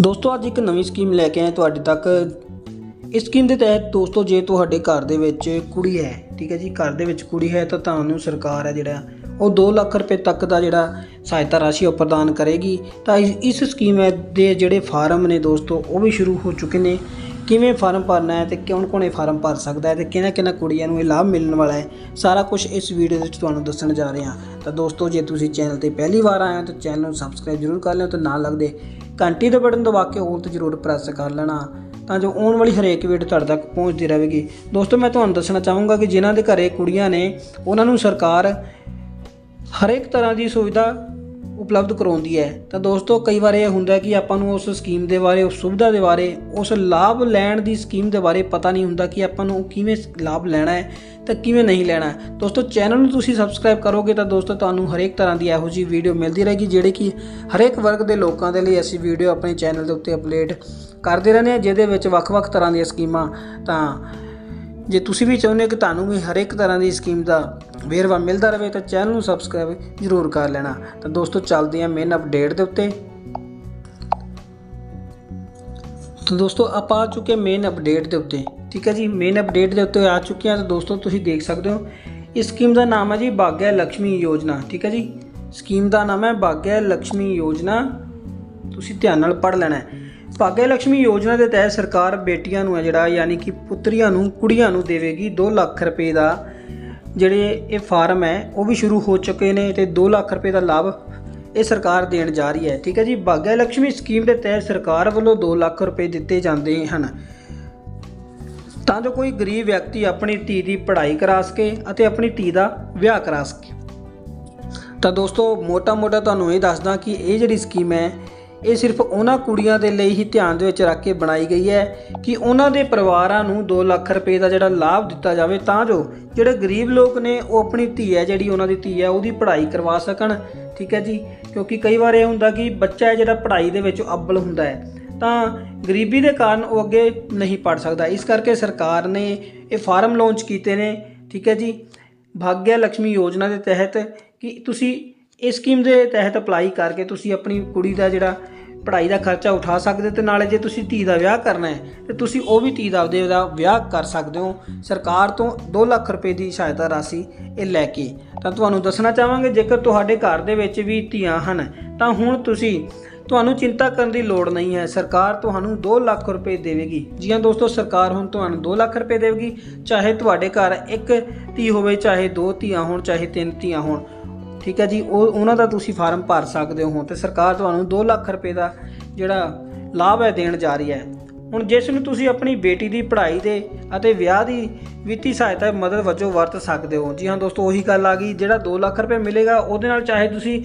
ਦੋਸਤੋ, ਅੱਜ ਇੱਕ ਨਵੀਂ ਸਕੀਮ ਲੈ ਕੇ ਆਏ ਤੁਹਾਡੇ ਤੱਕ। ਇਸ ਸਕੀਮ ਦੇ ਤਹਿਤ ਦੋਸਤੋ, ਜੇ ਤੁਹਾਡੇ ਘਰ ਦੇ ਵਿੱਚ ਕੁੜੀ ਹੈ, ਠੀਕ ਹੈ ਜੀ, ਘਰ ਦੇ ਵਿੱਚ ਕੁੜੀ ਹੈ, ਤਾਂ ਤੁਹਾਨੂੰ ਸਰਕਾਰ ਹੈ ਜਿਹੜਾ, ਉਹ 2 ਲੱਖ ਰੁਪਏ ਤੱਕ ਦਾ ਜਿਹੜਾ ਸਹਾਇਤਾ ਰਾਸ਼ੀ ਉਹ ਪ੍ਰਦਾਨ ਕਰੇਗੀ। ਤਾਂ ਇਸ ਇਸ ਸਕੀਮ ਹੈ ਦੇ ਜਿਹੜੇ ਫਾਰਮ ਨੇ ਦੋਸਤੋ, ਉਹ ਵੀ ਸ਼ੁਰੂ ਹੋ ਚੁੱਕੇ ਨੇ। ਕਿਵੇਂ ਫਾਰਮ ਭਰਨਾ ਹੈ ਤੇ ਕੌਣ ਕੌਣ ਇਹ ਫਾਰਮ ਭਰ ਸਕਦਾ ਹੈ ਤੇ ਕਿਹਨਾਂ ਕਿਹਨਾਂ ਕੁੜੀਆਂ ਨੂੰ ਇਹ ਲਾਭ ਮਿਲਣ ਵਾਲਾ ਹੈ, ਸਾਰਾ ਕੁਝ ਇਸ ਵੀਡੀਓ ਵਿੱਚ ਤੁਹਾਨੂੰ ਦੱਸਣ ਜਾ ਰਹੇ ਹਾਂ। ਤਾਂ ਦੋਸਤੋ, ਜੇ ਤੁਸੀਂ ਚੈਨਲ ਤੇ ਪਹਿਲੀ ਵਾਰ ਆਏ ਹੋ ਤਾਂ ਚੈਨਲ ਨੂੰ ਸਬਸਕ੍ਰਾਈਬ ਜ਼ਰੂਰ ਕਰ ਲਿਓ ਤੇ ਨਾਲ ਲੱਗਦੇ ਘੰਟੀ ਦੇ ਬਟਨ ਦਬਾ ਕੇ ਹੋਰ ਤੇ ਜ਼ਰੂਰ ਪ੍ਰੈਸ ਕਰ ਲੈਣਾ ਤਾਂ ਜੋ ਆਉਣ ਵਾਲੀ ਹਰੇਕ ਵੀਡੀਓ ਤੁਹਾਡੇ ਤੱਕ ਪਹੁੰਚਦੀ ਰਹੇਗੀ। ਦੋਸਤੋ, ਮੈਂ ਤੁਹਾਨੂੰ ਦੱਸਣਾ ਚਾਹੂੰਗਾ ਕਿ ਜਿਨ੍ਹਾਂ ਦੇ ਘਰੇ ਕੁੜੀਆਂ ਨੇ, ਉਹਨਾਂ ਨੂੰ ਸਰਕਾਰ ਹਰੇਕ ਤਰ੍ਹਾਂ ਦੀ ਸੁਵਿਧਾ ਉਪਲਬਧ ਕਰਾਉਂਦੀ ਹੈ। ਤਾਂ ਦੋਸਤੋ, ਕਈ ਵਾਰ ਇਹ ਹੁੰਦਾ ਕਿ ਆਪਾਂ ਨੂੰ ਉਸ ਸਕੀਮ ਦੇ ਬਾਰੇ, ਉਸ ਸੁਵਿਧਾ ਦੇ ਬਾਰੇ, ਉਸ ਲਾਭ ਲੈਣ ਦੀ ਸਕੀਮ ਦੇ ਬਾਰੇ ਪਤਾ ਨਹੀਂ ਹੁੰਦਾ ਕਿ ਆਪਾਂ ਨੂੰ ਕਿਵੇਂ ਲਾਭ ਲੈਣਾ ਹੈ ਤਾਂ ਕਿਵੇਂ ਨਹੀਂ ਲੈਣਾ ਦੋਸਤੋ, ਚੈਨਲ ਨੂੰ ਤੁਸੀਂ ਸਬਸਕ੍ਰਾਈਬ ਕਰੋਗੇ ਤਾਂ ਦੋਸਤੋ, ਤੁਹਾਨੂੰ ਹਰੇਕ ਤਰ੍ਹਾਂ ਦੀ ਇਹੋ ਜਿਹੀ ਵੀਡੀਓ ਮਿਲਦੀ ਰਹੇਗੀ, ਜਿਹੜੇ ਕਿ ਹਰੇਕ ਵਰਗ ਦੇ ਲੋਕਾਂ ਦੇ ਲਈ ਅਸੀਂ ਵੀਡੀਓ ਆਪਣੇ ਚੈਨਲ ਦੇ ਉੱਤੇ ਅਪਲੋਡ ਕਰਦੇ ਰਹਿੰਦੇ ਹਾਂ, ਜਿਹਦੇ ਵਿੱਚ ਵੱਖ-ਵੱਖ ਤਰ੍ਹਾਂ ਦੀਆਂ ਸਕੀਮਾਂ ਤਾਂ ਜੇ ਤੁਸੀਂ ਵੀ ਚਾਹੁੰਦੇ ਹੋ ਕਿ ਤੁਹਾਨੂੰ ਵੀ ਹਰੇਕ ਤਰ੍ਹਾਂ ਦੀ ਸਕੀਮ ਦਾ ਵੇਰਵਾ ਮਿਲਦਾ ਰਹੇ ਤਾਂ ਚੈਨਲ ਨੂੰ ਸਬਸਕ੍ਰਾਈਬ ਜ਼ਰੂਰ ਕਰ ਲੈਣਾ। ਤਾਂ ਦੋਸਤੋ, ਚੱਲਦੇ ਹਾਂ ਮੇਨ ਅਪਡੇਟ ਦੇ ਉੱਤੇ। ਤਾਂ ਦੋਸਤੋ, ਆਪਾਂ ਆ ਚੁੱਕੇ ਮੇਨ ਅਪਡੇਟ ਦੇ ਉੱਤੇ। ਠੀਕ ਹੈ ਜੀ ਮੇਨ ਅਪਡੇਟ ਦੇ ਉੱਤੇ ਆ ਚੁੱਕੇ ਹਾਂ। ਤਾਂ ਦੋਸਤੋ, ਤੁਸੀਂ ਦੇਖ ਸਕਦੇ ਹੋ, ਇਸ ਸਕੀਮ ਦਾ ਨਾਮ ਹੈ ਜੀ ਬਾਗਿਆ ਲక్ష్ਮੀ ਯੋਜਨਾ। ਠੀਕ ਹੈ ਜੀ, ਸਕੀਮ ਦਾ ਨਾਮ ਹੈ ਬਾਗਿਆ ਲక్ష్ਮੀ ਯੋਜਨਾ। ਤੁਸੀਂ ਧਿਆਨ ਨਾਲ ਪੜ੍ਹ ਲੈਣਾ ਹੈ। ਭਾਗਿਆ ਲక్ష్ਮੀ ਯੋਜਨਾ ਦੇ ਤਹਿਤ ਸਰਕਾਰ ਬੇਟੀਆਂ ਨੂੰ ਹੈ ਜਿਹੜਾ, ਯਾਨੀ ਕਿ ਪੁੱਤਰੀਆਂ ਨੂੰ, ਕੁੜੀਆਂ ਨੂੰ ਦੇਵੇਗੀ 2 ਲੱਖ ਰੁਪਏ ਦਾ ਜਿਹੜੇ ਇਹ ਫਾਰਮ ਹੈ, ਉਹ ਵੀ ਸ਼ੁਰੂ ਹੋ ਚੁੱਕੇ ਨੇ ਤੇ 2 ਲੱਖ ਰੁਪਏ ਦਾ ਲਾਭ ਇਹ ਸਰਕਾਰ ਦੇਣ ਜਾ ਰਹੀ ਹੈ। ਠੀਕ ਹੈ ਜੀ? ਭਾਗਿਆ ਲక్ష్ਮੀ ਸਕੀਮ ਦੇ ਤਹਿਤ ਸਰਕਾਰ ਵੱਲੋਂ 2 ਲੱਖ ਰੁਪਏ ਦਿੱਤੇ ਜਾਂਦੇ ਹਨ। ਤਾਂ ਜੋ ਕੋਈ ਗਰੀਬ ਵਿਅਕਤੀ ਆਪਣੀ ਧੀ ਦੀ ਪੜ੍ਹਾਈ ਕਰਾ ਸਕੇ ਅਤੇ ਆਪਣੀ ਧੀ ਦਾ ਵਿਆਹ ਕਰਾ ਸਕੇ। ਤਾਂ ਦੋਸਤੋ, ਮੋਟਾ-ਮੋਟਾ ਤੁਹਾਨੂੰ ਇਹ ਦੱਸਦਾ ਕਿ ਇਹ ਜਿਹੜੀ ਸਕੀਮ ਹੈ ਇਹ ਸਿਰਫ ਉਹਨਾਂ ਕੁੜੀਆਂ ਦੇ ਲਈ ਹੀ ਧਿਆਨ ਦੇ ਵਿੱਚ ਰੱਖ ਕੇ ਬਣਾਈ ਗਈ ਹੈ ਕਿ ਉਹਨਾਂ ਦੇ ਪਰਿਵਾਰਾਂ ਨੂੰ 2 ਲੱਖ ਰੁਪਏ ਦਾ ਜਿਹੜਾ ਲਾਭ ਦਿੱਤਾ ਜਾਵੇ ਤਾਂ ਜੋ ਜਿਹੜੇ ਗਰੀਬ ਲੋਕ ਨੇ ਉਹ ਆਪਣੀ ਧੀ ਹੈ, ਜਿਹੜੀ ਉਹਨਾਂ ਦੀ ਧੀ ਹੈ, ਉਹਦੀ ਪੜ੍ਹਾਈ ਕਰਵਾ ਸਕਣ। ਠੀਕ ਹੈ ਜੀ? ਕਿਉਂਕਿ ਕਈ ਵਾਰ ਇਹ ਹੁੰਦਾ ਕਿ ਬੱਚਾ ਹੈ ਜਿਹੜਾ ਪੜ੍ਹਾਈ ਦੇ ਵਿੱਚ ਅੱਵਲ ਹੁੰਦਾ ਹੈ, ਤਾਂ ਗਰੀਬੀ ਦੇ ਕਾਰਨ ਉਹ ਅੱਗੇ ਨਹੀਂ ਪੜ ਸਕਦਾ। ਇਸ ਕਰਕੇ ਸਰਕਾਰ ਨੇ ਇਹ ਫਾਰਮ ਲਾਂਚ ਕੀਤੇ ਨੇ। ਠੀਕ ਹੈ ਜੀ? ਭਾਗਿਆ ਲక్ష్ਮੀ ਯੋਜਨਾ ਦੇ ਤਹਿਤ ਕਿ ਤੁਸੀਂ ਇਸ ਸਕੀਮ ਦੇ ਤਹਿਤ ਅਪਲਾਈ ਕਰਕੇ ਤੁਸੀਂ ਆਪਣੀ ਕੁੜੀ ਦਾ ਜਿਹੜਾ ਪੜ੍ਹਾਈ ਦਾ ਖਰਚਾ ਉਠਾ ਸਕਦੇ ਹੋ ਤੇ ਨਾਲੇ ਜੇ ਤੁਸੀਂ ਧੀ ਦਾ ਵਿਆਹ ਕਰਨਾ ਹੈ, ਤੇ ਤੁਸੀਂ ਉਹ ਵੀ ਧੀ ਦਾ ਆਪਦੇ ਦਾ ਵਿਆਹ ਕਰ ਸਕਦੇ ਹੋ। ਸਰਕਾਰ ਤੋਂ 2 ਲੱਖ ਰੁਪਏ ਦੀ ਸਹਾਇਤਾ ਰਾਸ਼ੀ ਇਹ ਲੈ ਕੇ। ਤਾਂ ਤੁਹਾਨੂੰ ਦੱਸਣਾ ਚਾਹਾਂਗੇ, ਜੇਕਰ ਤੁਹਾਡੇ ਘਰ ਦੇ ਵਿੱਚ ਵੀ ਧੀਆਂ ਹਨ, ਤਾਂ ਹੁਣ ਤੁਸੀਂ ਤੁਹਾਨੂੰ ਚਿੰਤਾ ਕਰਨ ਦੀ ਲੋੜ ਨਹੀਂ ਹੈ। ਸਰਕਾਰ ਤੁਹਾਨੂੰ 2 ਲੱਖ ਰੁਪਏ ਦੇਵੇਗੀ। ਜੀ ਹਾਂ ਦੋਸਤੋ, ਸਰਕਾਰ ਹੁਣ ਤੁਹਾਨੂੰ 2 ਲੱਖ ਰੁਪਏ ਦੇਵੇਗੀ। ਚਾਹੇ ਤੁਹਾਡੇ ਘਰ ਇੱਕ ਧੀ ਹੋਵੇ, ਚਾਹੇ ਦੋ ਧੀਆਂ ਹੋਣ, ਚਾਹੇ ਤਿੰਨ ਧੀਆਂ ਹੋਣ। ਠੀਕ ਹੈ ਜੀ, ਉਹ ਉਹਨਾਂ ਦਾ ਤੁਸੀਂ ਫਾਰਮ ਭਰ ਸਕਦੇ ਹੋ ਤੇ ਸਰਕਾਰ ਤੁਹਾਨੂੰ 2 ਲੱਖ ਰੁਪਏ ਦਾ ਜਿਹੜਾ ਲਾਭ ਹੈ ਦੇਣ ਜਾ ਰਹੀ ਹੈ। ਹੁਣ ਜਿਸ ਨੂੰ ਤੁਸੀਂ ਆਪਣੀ ਬੇਟੀ ਦੀ ਪੜ੍ਹਾਈ ਦੇ ਅਤੇ ਵਿਆਹ ਦੀ ਵਿੱਤੀ ਸਹਾਇਤਾ ਮਦਦ ਵਜੋਂ ਵਰਤ ਸਕਦੇ ਹੋ। ਜੀ ਹਾਂ ਦੋਸਤੋ, ਉਹੀ ਗੱਲ ਆ ਗਈ, ਜਿਹੜਾ 2 ਲੱਖ ਰੁਪਏ ਮਿਲੇਗਾ, ਉਹਦੇ ਨਾਲ ਚਾਹੇ ਤੁਸੀਂ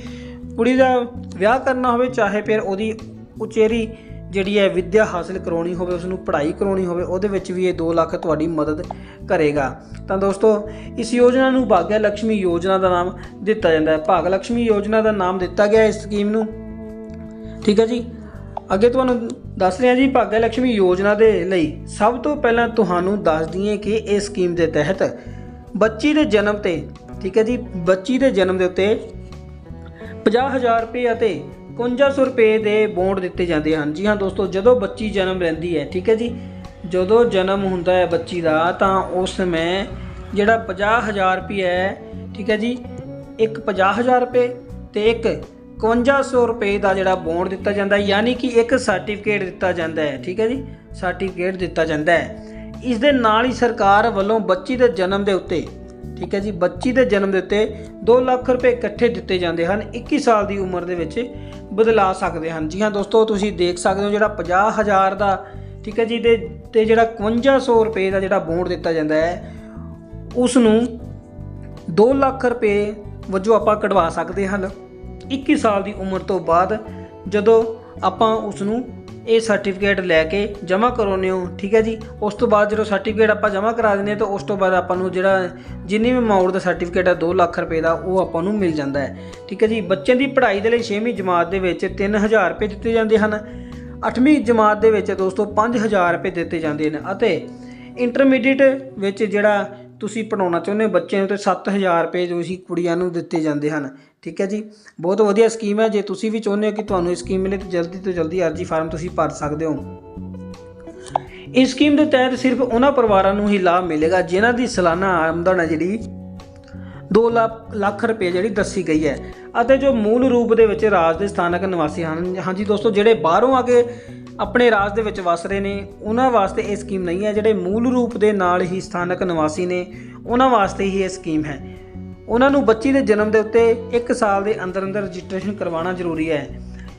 ਕੁੜੀ ਦਾ ਵਿਆਹ ਕਰਨਾ ਹੋਵੇ, ਚਾਹੇ ਫਿਰ ਉਹਦੀ ਉਚੇਰੀ ਜਿਹੜੀ ਹੈ ਵਿੱਦਿਆ ਹਾਸਲ ਕਰਾਉਣੀ ਹੋਵੇ ਉਸ ਨੂੰ ਪੜ੍ਹਾਈ ਕਰਾਉਣੀ ਹੋਵੇ, ਉਹਦੇ ਵਿੱਚ ਵੀ ਇਹ 2 ਲੱਖ ਤੁਹਾਡੀ ਮਦਦ ਕਰੇਗਾ। ਤਾਂ ਦੋਸਤੋ, ਇਸ ਯੋਜਨਾ ਨੂੰ ਭਾਗਿਆ ਲక్ష్ਮੀ ਯੋਜਨਾ ਦਾ ਨਾਮ ਦਿੱਤਾ ਜਾਂਦਾ ਹੈ। ਭਾਗ ਲక్ష్ਮੀ ਯੋਜਨਾ ਦਾ ਨਾਮ ਦਿੱਤਾ ਗਿਆ ਇਸ ਸਕੀਮ ਨੂੰ। ਠੀਕ ਹੈ ਜੀ? ਅੱਗੇ ਤੁਹਾਨੂੰ ਦੱਸ ਰਿਹਾ ਜੀ, ਭਾਗਿਆ ਲక్ష్ਮੀ ਯੋਜਨਾ ਦੇ ਲਈ ਸਭ ਤੋਂ ਪਹਿਲਾਂ ਤੁਹਾਨੂੰ ਦੱਸ ਦਈਏ ਕਿ ਇਹ ਸਕੀਮ ਦੇ ਤਹਿਤ ਬੱਚੀ ਦੇ ਜਨਮ ਤੇ, ਠੀਕ ਹੈ ਜੀ, ਬੱਚੀ ਦੇ ਜਨਮ ਦੇ ਉੱਤੇ 50000 ਰੁਪਏ ਅਤੇ 5100 ਰੁਪਏ ਦੇ ਬੌਂਡ ਦਿੱਤੇ ਜਾਂਦੇ ਹਨ। ਜੀ ਹਾਂ ਦੋਸਤੋ, ਜਦੋਂ ਬੱਚੀ ਜਨਮ ਲੈਂਦੀ ਹੈ, ਠੀਕ ਹੈ ਜੀ? ਜਦੋਂ ਜਨਮ ਹੁੰਦਾ ਹੈ ਬੱਚੀ ਦਾ, ਤਾਂ ਉਸ ਸਮੇਂ ਜਿਹੜਾ 50000 ਰੁਪਏ ਹੈ, ਠੀਕ ਹੈ ਜੀ, ਇੱਕ 50000 ਰੁਪਏ ਤੇ ਇੱਕ 5100 ਰੁਪਏ ਦਾ ਜਿਹੜਾ ਬੌਂਡ ਦਿੱਤਾ ਜਾਂਦਾ ਹੈ, ਯਾਨੀ ਕਿ ਇੱਕ ਸਰਟੀਫਿਕੇਟ ਦਿੱਤਾ ਜਾਂਦਾ ਹੈ, ਠੀਕ ਹੈ ਜੀ? ਸਰਟੀਫਿਕੇਟ ਦਿੱਤਾ ਜਾਂਦਾ ਹੈ। ਇਸ ਦੇ ਨਾਲ ਹੀ ਸਰਕਾਰ ਵੱਲੋਂ ਬੱਚੀ ਦੇ ਜਨਮ ਦੇ ਉੱਤੇ ਠੀਕ ਹੈ ਜੀ, ਬੱਚੀ ਦੇ ਜਨਮ ਦੇ ਉੱਤੇ 2 ਲੱਖ ਰੁਪਏ ਇਕੱਠੇ ਦਿੱਤੇ ਜਾਂਦੇ ਹਨ 21 ਸਾਲ ਦੀ ਉਮਰ ਦੇ ਵਿੱਚ ਬਦਲਾ ਸਕਦੇ ਹਨ। ਜੀ ਹਾਂ ਦੋਸਤੋ, ਤੁਸੀਂ ਦੇਖ ਸਕਦੇ ਹੋ ਜਿਹੜਾ 50000 ਦਾ, ਠੀਕ ਹੈ ਜੀ, ਦੇ, ਤੇ ਜਿਹੜਾ 5100 ਰੁਪਏ ਦਾ ਜਿਹੜਾ ਬੌਂਡ ਦਿੱਤਾ ਜਾਂਦਾ ਹੈ ਉਸ ਨੂੰ 2 ਲੱਖ ਰੁਪਏ ਵਜੋਂ ਆਪਾਂ ਕਢਵਾ ਸਕਦੇ ਹਨ। 21 ਸਾਲ ਦੀ ਉਮਰ ਤੋਂ ਬਾਅਦ ਜਦੋਂ ਆਪਾਂ ਉਸ ਨੂੰ ਇਹ ਸਰਟੀਫਿਕੇਟ ਲੈ ਕੇ ਜਮ੍ਹਾਂ ਕਰਾਉਂਦੇ ਹੋ, ਠੀਕ ਹੈ ਜੀ? ਉਸ ਤੋਂ ਬਾਅਦ ਜਦੋਂ ਸਰਟੀਫਿਕੇਟ ਆਪਾਂ ਜਮ੍ਹਾਂ ਕਰਾ ਦਿੰਦੇ ਹਾਂ, ਤਾਂ ਉਸ ਤੋਂ ਬਾਅਦ ਆਪਾਂ ਨੂੰ ਜਿਹੜਾ ਜਿੰਨੀ ਵੀ ਅਮਾਉਂਟ ਦਾ ਸਰਟੀਫਿਕੇਟ ਹੈ 2 ਲੱਖ ਰੁਪਏ ਦਾ, ਉਹ ਆਪਾਂ ਨੂੰ ਮਿਲ ਜਾਂਦਾ ਹੈ। ਠੀਕ ਹੈ ਜੀ? ਬੱਚਿਆਂ ਦੀ ਪੜ੍ਹਾਈ ਦੇ ਲਈ 6ਵੀਂ ਜਮਾਤ ਦੇ ਵਿੱਚ 3000 ਰੁਪਏ ਦਿੱਤੇ ਜਾਂਦੇ ਹਨ। 8ਵੀਂ ਜਮਾਤ ਦੇ ਵਿੱਚ ਦੋਸਤੋ 5000 ਰੁਪਏ ਦਿੱਤੇ ਜਾਂਦੇ ਨੇ ਅਤੇ ਇੰਟਰਮੀਡੀਏਟ ਵਿੱਚ ਜਿਹੜਾ ਤੁਸੀਂ ਪੜਾਉਣਾ ਚਾਹੁੰਦੇ ਹੋ ਬੱਚੇ ਨੂੰ ਤੇ 7000 ਰੁਪਏ ਜੋ ਸੀ ਕੁੜੀਆਂ ਨੂੰ ਦਿੱਤੇ ਜਾਂਦੇ ਹਨ, ਠੀਕ ਹੈ ਜੀ? ਬਹੁਤ ਵਧੀਆ ਸਕੀਮ ਹੈ, ਜੇ ਤੁਸੀਂ ਵੀ ਚਾਹੁੰਦੇ ਹੋ ਕਿ ਤੁਹਾਨੂੰ ਇਹ ਸਕੀਮ ਮਿਲੇ ਤਾਂ ਜਲਦੀ ਤੋਂ ਜਲਦੀ ਅਰਜੀ ਫਾਰਮ ਤੁਸੀਂ ਭਰ ਸਕਦੇ ਹੋ। ਇਸ ਸਕੀਮ ਦੇ ਤਹਿਤ ਸਿਰਫ ਉਹਨਾਂ ਪਰਿਵਾਰਾਂ ਨੂੰ ਹੀ ਲਾਭ ਮਿਲੇਗਾ ਜਿਨ੍ਹਾਂ ਦੀ ਸਾਲਾਨਾ ਆਮਦਨ ਹੈ ਜਿਹੜੀ 2 ਲੱਖ ਰੁਪਏ ਜਿਹੜੀ ਦੱਸੀ ਗਈ ਹੈ। ਅਤੇ ਜੋ ਮੂਲ ਰੂਪ ਦੇ ਵਿੱਚ ਰਾਜ ਦੇ ਸਥਾਨਕ ਨਿਵਾਸੀ ਹਨ, ਹਾਂਜੀ ਦੋਸਤੋ, ਜਿਹੜੇ ਬਾਹਰੋਂ ਆ ਕੇ ਆਪਣੇ ਰਾਜ ਦੇ ਵਿੱਚ ਵਸ ਰਹੇ ਨੇ। ਉਹਨਾਂ ਵਾਸਤੇ ਇਹ ਸਕੀਮ ਨਹੀਂ ਹੈ। ਜਿਹੜੇ ਮੂਲ ਰੂਪ ਦੇ ਨਾਲ ਹੀ ਸਥਾਨਕ ਨਿਵਾਸੀ ਨੇ, ਉਹਨਾਂ ਵਾਸਤੇ ਹੀ ਇਹ ਸਕੀਮ ਹੈ। ਉਹਨਾਂ ਨੂੰ ਬੱਚੀ ਦੇ ਜਨਮ ਦੇ ਉੱਤੇ 1 ਸਾਲ ਦੇ ਅੰਦਰ ਅੰਦਰ ਰਜਿਸਟ੍ਰੇਸ਼ਨ ਕਰਵਾਉਣਾ ਜ਼ਰੂਰੀ ਹੈ।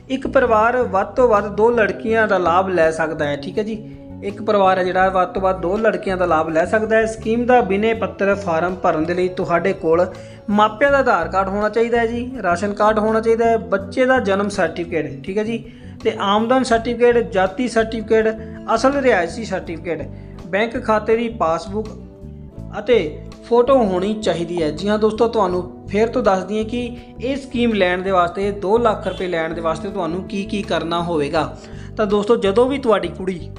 ਇੱਕ ਪਰਿਵਾਰ ਵੱਧ ਤੋਂ ਵੱਧ ਦੋ ਲੜਕੀਆਂ ਦਾ ਲਾਭ ਲੈ ਸਕਦਾ ਹੈ। ਠੀਕ ਹੈ ਜੀ? ਇੱਕ ਪਰਿਵਾਰ ਹੈ ਜਿਹੜਾ ਵੱਧ ਤੋਂ ਵੱਧ ਦੋ ਲੜਕੀਆਂ ਦਾ ਲਾਭ ਲੈ ਸਕਦਾ ਹੈ। ਸਕੀਮ ਦਾ ਬਿਨੇ ਪੱਤਰ ਫਾਰਮ ਭਰਨ ਦੇ ਲਈ ਤੁਹਾਡੇ ਕੋਲ ਮਾਪਿਆਂ ਦਾ ਆਧਾਰ ਕਾਰਡ ਹੋਣਾ ਚਾਹੀਦਾ ਹੈ ਜੀ। ਰਾਸ਼ਨ ਕਾਰਡ ਹੋਣਾ ਚਾਹੀਦਾ ਹੈ। ਬੱਚੇ ਦਾ ਜਨਮ ਸਰਟੀਫਿਕੇਟ। ਠੀਕ ਹੈ ਜੀ? ਤੇ ਆਮਦਨ ਸਰਟੀਫਿਕੇਟ ਜਾਤੀ ਸਰਟੀਫਿਕੇਟ ਅਸਲ ਰਿਹਾਇਸ਼ੀ ਸਰਟੀਫਿਕੇਟ ਬੈਂਕ ਖਾਤੇ ਦੀ ਪਾਸਬੁੱਕ ਅਤੇ ਫੋਟੋ ਹੋਣੀ ਚਾਹੀਦੀ ਹੈ। ਜੀ ਹਾਂ ਦੋਸਤੋ, ਤੁਹਾਨੂੰ ਫੇਰ ਤੋਂ ਦੱਸ ਦਈਏ ਕਿ ਇਹ ਸਕੀਮ ਲੈਣ ਦੇ ਵਾਸਤੇ 2 ਲੱਖ ਰੁਪਏ ਲੈਣ ਦੇ ਵਾਸਤੇ ਤੁਹਾਨੂੰ ਕੀ ਕੀ ਕਰਨਾ ਹੋਵੇਗਾ। ਤਾਂ ਦੋਸਤੋ, ਜਦੋਂ ਵੀ ਤੁਹਾਡੀ ਕੁੜੀ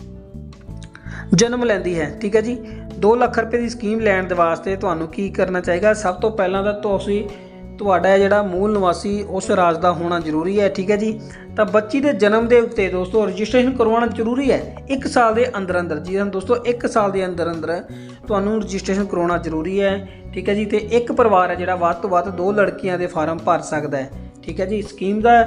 ਜਨਮ ਲੈਂਦੀ ਹੈ, ਠੀਕ ਹੈ ਜੀ 2 ਲੱਖ ਰੁਪਏ ਦੀ ਸਕੀਮ ਲੈਣ ਦੇ ਵਾਸਤੇ ਤੁਹਾਨੂੰ ਕੀ ਕਰਨਾ ਚਾਹੀਦਾ? ਸਭ ਤੋਂ ਪਹਿਲਾਂ ਤਾਂ ਤੁਸੀਂ ਤੁਹਾਡਾ ਜਿਹੜਾ ਮੂਲ ਨਿਵਾਸੀ ਉਸ ਰਾਜ ਦਾ ਹੋਣਾ ਜ਼ਰੂਰੀ ਹੈ, ਠੀਕ ਹੈ ਜੀ? ਤਾਂ ਬੱਚੀ ਦੇ ਜਨਮ ਦੇ ਉੱਤੇ ਦੋਸਤੋ, ਰਜਿਸਟ੍ਰੇਸ਼ਨ ਕਰਵਾਉਣਾ ਜ਼ਰੂਰੀ ਹੈ। 1 ਸਾਲ ਦੇ ਅੰਦਰ ਅੰਦਰ, ਜੀ ਦੋਸਤੋ 1 ਸਾਲ ਦੇ ਅੰਦਰ ਅੰਦਰ ਤੁਹਾਨੂੰ ਰਜਿਸਟ੍ਰੇਸ਼ਨ ਕਰਵਾਉਣਾ ਜ਼ਰੂਰੀ ਹੈ, ਠੀਕ ਹੈ ਜੀ? ਤੇ ਇੱਕ ਪਰਿਵਾਰ ਹੈ ਜਿਹੜਾ ਵੱਧ ਤੋਂ ਵੱਧ ਦੋ ਲੜਕੀਆਂ ਦੇ ਫਾਰਮ ਭਰ ਸਕਦਾ ਹੈ, ਠੀਕ ਹੈ ਜੀ? ਸਕੀਮ ਦਾ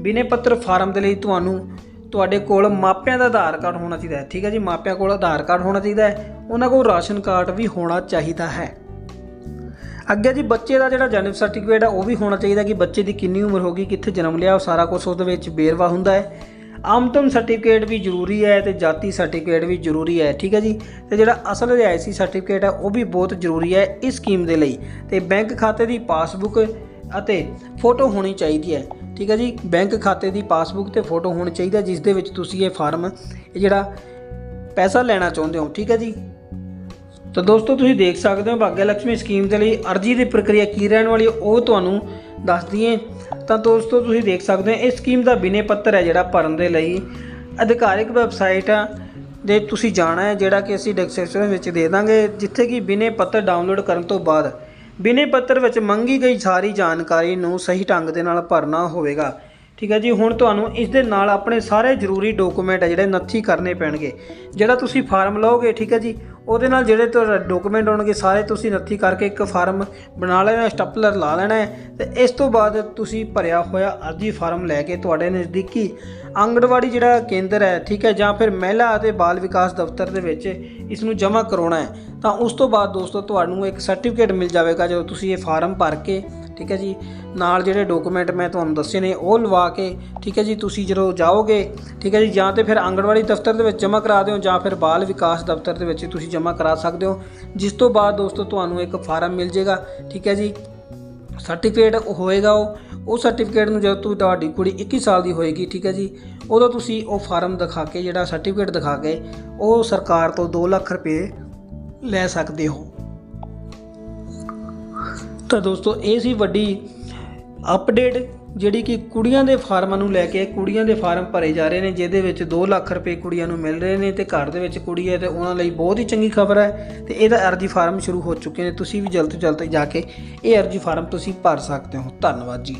ਬਿਨੇ ਪੱਤਰ ਫਾਰਮ ਦੇ ਲਈ ਤੁਹਾਨੂੰ ਤੁਹਾਡੇ ਕੋਲ ਮਾਪਿਆਂ ਦਾ ਆਧਾਰ ਕਾਰਡ ਹੋਣਾ ਚਾਹੀਦਾ ਹੈ, ਠੀਕ ਹੈ ਜੀ? ਮਾਪਿਆਂ ਕੋਲ ਆਧਾਰ ਕਾਰਡ ਹੋਣਾ ਚਾਹੀਦਾ ਹੈ। ਉਹਨਾਂ ਕੋਲ ਰਾਸ਼ਨ ਕਾਰਡ ਵੀ ਹੋਣਾ ਚਾਹੀਦਾ ਹੈ। ਅੱਗੇ ਜੀ ਬੱਚੇ ਦਾ ਜਿਹੜਾ ਜਨਮ ਸਰਟੀਫਿਕੇਟ ਹੈ ਉਹ ਵੀ ਹੋਣਾ ਚਾਹੀਦਾ ਕਿ ਬੱਚੇ ਦੀ ਕਿੰਨੀ ਉਮਰ ਹੋ ਗਈ, ਕਿੱਥੇ ਜਨਮ ਲਿਆ, ਉਹ ਸਾਰਾ ਕੁਝ ਉਹਦੇ ਵਿੱਚ ਬੇਰਵਾ ਹੁੰਦਾ ਹੈ। ਆਮਦਨ ਸਰਟੀਫਿਕੇਟ ਵੀ ਜ਼ਰੂਰੀ ਹੈ ਤੇ ਜਾਤੀ ਸਰਟੀਫਿਕੇਟ ਵੀ ਜ਼ਰੂਰੀ ਹੈ, ਠੀਕ ਹੈ ਜੀ? ਤੇ ਜਿਹੜਾ ਅਸਲ ਰਿਹਾਇਸ਼ੀ ਸਰਟੀਫਿਕੇਟ ਹੈ ਉਹ ਵੀ ਬਹੁਤ ਜ਼ਰੂਰੀ ਹੈ ਇਸ ਸਕੀਮ ਦੇ ਲਈ। ਤੇ ਬੈਂਕ ਖਾਤੇ ਦੀ ਪਾਸਬੁੱਕ ਅਤੇ ਫੋਟੋ ਹੋਣੀ ਚਾਹੀਦੀ ਹੈ, ਠੀਕ ਹੈ ਜੀ? ਬੈਂਕ ਖਾਤੇ ਦੀ ਪਾਸਬੁੱਕ ਤੇ ਫੋਟੋ ਹੋਣੀ ਚਾਹੀਦੀ ਹੈ, ਜਿਸ ਦੇ ਵਿੱਚ ਤੁਸੀਂ ਇਹ ਫਾਰਮ, ਇਹ ਜਿਹੜਾ ਪੈਸਾ ਲੈਣਾ ਚਾਹੁੰਦੇ ਹੋ, ਠੀਕ ਹੈ ਜੀ? ਤਾਂ ਦੋਸਤੋ, ਤੁਸੀਂ ਦੇਖ ਸਕਦੇ ਹੋ ਭਾਗਿਆ ਲక్ష్ਮੀ ਸਕੀਮ ਦੇ ਲਈ ਅਰਜੀ ਦੀ ਪ੍ਰਕਿਰਿਆ ਕੀ ਰਹਿਣ ਵਾਲੀ ਉਹ ਤੁਹਾਨੂੰ ਦੱਸ ਦਈਏ। ਤਾਂ ਦੋਸਤੋ, ਤੁਸੀਂ ਦੇਖ ਸਕਦੇ ਹੋ ਇਸ ਸਕੀਮ ਦਾ ਬਿਨੇ ਪੱਤਰ ਹੈ ਜਿਹੜਾ ਭਰਨ ਦੇ ਲਈ। ਅਧਿਕਾਰਿਕ ਵੈਬਸਾਈਟ ਆ ਦੇ ਤੁਸੀਂ ਜਾਣਾ ਹੈ, ਜਿਹੜਾ ਕਿ ਅਸੀਂ ਡਿਸਕ੍ਰਿਪਸ਼ਨ ਵਿੱਚ ਦੇ ਦਾਂਗੇ, ਜਿੱਥੇ ਕਿ ਬਿਨੇ ਪੱਤਰ ਡਾਊਨਲੋਡ ਕਰਨ ਤੋਂ ਬਾਅਦ ਬਿਨੇ ਪੱਤਰ ਵਿੱਚ ਮੰਗੀ ਗਈ ਸਾਰੀ ਜਾਣਕਾਰੀ ਨੂੰ ਸਹੀ ਢੰਗ ਦੇ ਨਾਲ ਭਰਨਾ ਹੋਵੇਗਾ। ਠੀਕ ਹੈ ਜੀ, ਹੁਣ ਤੁਹਾਨੂੰ ਇਸ ਦੇ ਨਾਲ ਆਪਣੇ ਸਾਰੇ ਜ਼ਰੂਰੀ ਡਾਕੂਮੈਂਟ ਹੈ ਜਿਹੜੇ ਨੱਥੀ ਕਰਨੇ ਪੈਣਗੇ, ਜਿਹੜਾ ਤੁਸੀਂ ਫਾਰਮ ਲਓਗੇ, ਠੀਕ ਹੈ ਜੀ ਉਹਦੇ ਨਾਲ ਜਿਹੜੇ ਤੁਹਾਡੇ ਡਾਕੂਮੈਂਟ ਹੋਣਗੇ ਸਾਰੇ ਤੁਸੀਂ ਨੱਥੀ ਕਰਕੇ ਇੱਕ ਫਾਰਮ ਬਣਾ ਲੈਣਾ ਸਟੈਪਲਰ ਲਾ ਲੈਣਾ ਹੈ ਤੇ ਇਸ ਤੋਂ ਬਾਅਦ ਤੁਸੀਂ ਭਰਿਆ ਹੋਇਆ ਅਰਜੀ ਫਾਰਮ ਲੈ ਕੇ ਤੁਹਾਡੇ ਨਜ਼ਦੀਕੀ ਆਂਗਣਵਾੜੀ ਜਿਹੜਾ ਕੇਂਦਰ ਹੈ, ਠੀਕ ਹੈ, ਜਾਂ ਫਿਰ ਮਹਿਲਾ ਅਤੇ ਬਾਲ ਵਿਕਾਸ ਦਫ਼ਤਰ ਦੇ ਵਿੱਚ ਇਸ ਨੂੰ ਜਮ੍ਹਾਂ ਕਰਾਉਣਾ ਹੈ, ਤਾਂ ਉਸ ਤੋਂ ਬਾਅਦ ਦੋਸਤੋ, ਤੁਹਾਨੂੰ ਇੱਕ ਸਰਟੀਫਿਕੇਟ ਮਿਲ ਜਾਵੇਗਾ ਜਦੋਂ ਤੁਸੀਂ ਇਹ ਫਾਰਮ ਭਰ ਕੇ ਠੀਕ ਹੈ ਜੀ? ਨਾਲ ਜਿਹੜੇ ਡਾਕੂਮੈਂਟ ਮੈਂ ਤੁਹਾਨੂੰ ਦੱਸੇ ਨੇ, ਉਹ ਲਵਾ ਕੇ, ਠੀਕ ਹੈ ਜੀ? ਤੁਸੀਂ ਜਦੋਂ ਜਾਓਗੇ, ਠੀਕ ਹੈ ਜੀ? ਜਾਂ ਤੇ ਫਿਰ ਆਂਗਣਵਾੜੀ ਦਫ਼ਤਰ ਦੇ ਵਿੱਚ ਜਮ੍ਹਾਂ ਕਰਾ ਦਿਓ, ਜਾਂ ਫਿਰ ਬਾਲ ਵਿਕਾਸ ਦਫ਼ਤਰ ਦੇ ਵਿੱਚ ਤੁਸੀਂ ਜਮ੍ਹਾਂ ਕਰਾ ਸਕਦੇ ਹੋ। ਜਿਸ ਤੋਂ ਬਾਅਦ ਦੋਸਤੋ, ਤੁਹਾਨੂੰ ਇੱਕ ਫਾਰਮ ਮਿਲ ਜੇਗਾ ਠੀਕ ਹੈ ਜੀ? ਸਰਟੀਫਿਕੇਟ ਹੋਏਗਾ ਉਹ। ਉਹ ਸਰਟੀਫਿਕੇਟ ਨੂੰ ਜਦੋਂ ਤੂੰ ਤੁਹਾਡੀ ਕੁੜੀ 21 ਸਾਲ ਦੀ ਹੋਏਗੀ, ਠੀਕ ਹੈ ਜੀ? ਉਦੋਂ ਤੁਸੀਂ ਉਹ ਫਾਰਮ ਦਿਖਾ ਕੇ, ਜਿਹੜਾ ਸਰਟੀਫਿਕੇਟ ਦਿਖਾ ਕੇ, ਉਹ ਸਰਕਾਰ ਤੋਂ 2 ਲੱਖ ਰੁਪਏ ਲੈ ਸਕਦੇ ਹੋ। ਤਾਂ ਦੋਸਤੋ, ਇਹ ਸੀ ਵੱਡੀ ਅਪਡੇਟ ਜਿਹੜੀ ਕਿ ਕੁੜੀਆਂ ਦੇ ਫਾਰਮਾਂ ਨੂੰ ਲੈ ਕੇ ਕੁੜੀਆਂ ਦੇ ਫਾਰਮ ਭਰੇ ਜਾ ਰਹੇ ਨੇ, ਜਿਹਦੇ ਵਿੱਚ 2 ਲੱਖ ਰੁਪਏ ਕੁੜੀਆਂ ਨੂੰ ਮਿਲ ਰਹੇ ਨੇ ਤੇ ਘਰ ਦੇ ਵਿੱਚ ਕੁੜੀ ਹੈ ਤੇ ਉਹਨਾਂ ਲਈ ਬਹੁਤ ਹੀ ਚੰਗੀ ਖਬਰ ਹੈ ਤੇ ਇਹਦਾ ਅਰਜੀ ਫਾਰਮ ਸ਼ੁਰੂ ਹੋ ਚੁੱਕੇ ਨੇ। ਤੁਸੀਂ ਵੀ ਜਲਦ ਤੋਂ ਜਲਦ ਜਾ ਕੇ ਇਹ ਅਰਜੀ ਫਾਰਮ ਤੁਸੀਂ ਭਰ ਸਕਦੇ ਹੋ। ਧੰਨਵਾਦ ਜੀ।